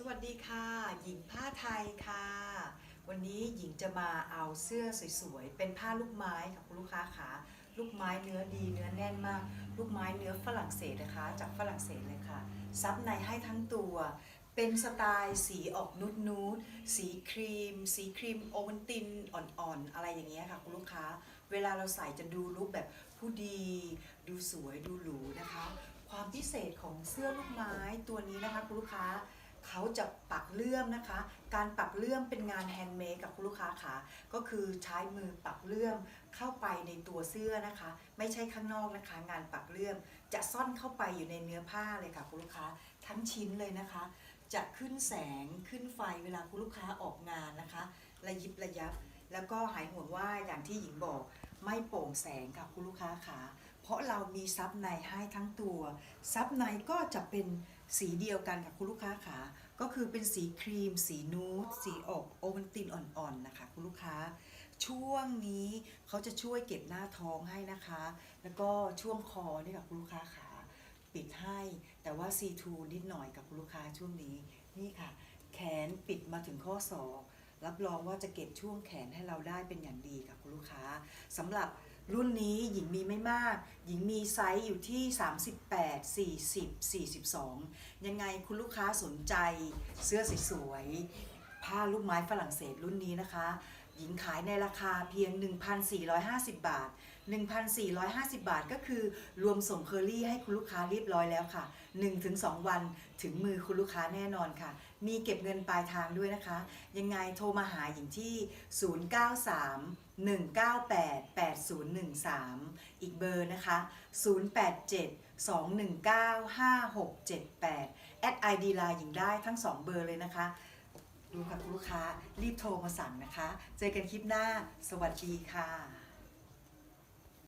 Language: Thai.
สวัสดีค่ะ หญิงผ้าไทยค่ะ วันนี้หญิงจะมาเอาเสื้อสวยๆ เป็นผ้าลูกไม้ค่ะคุณลูกค้าขาลูกไม้เนื้อดีเนื้อแน่นมาก ลูกไม้เนื้อฝรั่งเศสนะคะ จากฝรั่งเศสเลยค่ะ ซับในให้ทั้งตัว เป็นสไตล์สีออกนูดนูดๆสีครีม สีครีมโอวัลตินอ่อนๆ อะไรอย่างเงี้ยค่ะคุณลูกค้า เวลาเราใส่จะดูลุคแบบผู้ดี ดูสวยดูหรูนะคะ ความพิเศษของเสื้อลูกไม้ตัวนี้นะคะคุณลูกค้า เขาจะปักเลื่อมนะคะ การปักเลื่อมเป็นงานแฮนด์เมดกับคุณลูกค้าค่ะ ก็คือใช้มือปักเลื่อมเข้าไปในตัวเสื้อนะคะ ไม่ใช่ข้างนอกนะคะ งานปักเลื่อมจะซ่อนเข้าไปอยู่ในเนื้อผ้าเลยค่ะคุณลูกค้าทั้งชิ้นเลยนะคะ จะขึ้นแสงขึ้นไฟเวลาคุณลูกค้าออกงานนะคะ ระยิบระยับ แล้วก็หายห่วงว่าอย่างที่หญิงบอกไม่โปร่งแสงค่ะคุณลูกค้าค่ะ เพราะเรามีซับในให้ทั้งตัว ซับในก็จะเป็นสีเดียวกันกับคุณลูกค้าค่ะก็คือเป็นสีครีม สีนูดสีออกโอวัลตินอ่อนๆนะคะคุณลูกค้า ช่วงนี้เขาจะช่วยเก็บหน้าท้องให้นะคะ แล้วก็ช่วงคอนี่กับคุณลูกค้าขาปิดให้แต่ว่า C2 นิดหน่อยกับคุณลูกค้าช่วงนี้นี่ค่ะ แขนปิดมาถึงข้อศอกรับรองว่าจะเก็บช่วงแขนให้เราได้เป็นอย่างดีค่ะคุณลูกค้าสำหรับ รุ่นนี้หญิงมีไม่มาก หญิงมีไซส์อยู่ที่ 38 40 42 ยังไงคุณลูกค้าสนใจเสื้อสวยๆผ้าลูกไม้ฝรั่งเศสรุ่นนี้นะคะ หญิงขายในราคาเพียง 1,450 บาท 1,450 บาทก็คือรวมส่งเคอรี่ให้คุณลูกค้าเรียบร้อยแล้วค่ะ 1-2 วันถึงมือคุณลูกค้าแน่นอนค่ะ มีเก็บเงินปลายทางด้วยนะคะ ยังไงโทรมาหาหญิงที่ 093 198 8013 อีกเบอร์นะคะ 087 219 5678 แอด ID ไลน์หญิงได้ทั้ง 2 เบอร์เลยนะคะ ดูค่ะคุณลูกค้ารีบโทรมาสั่งนะคะ เจอกันคลิปหน้า สวัสดีค่ะ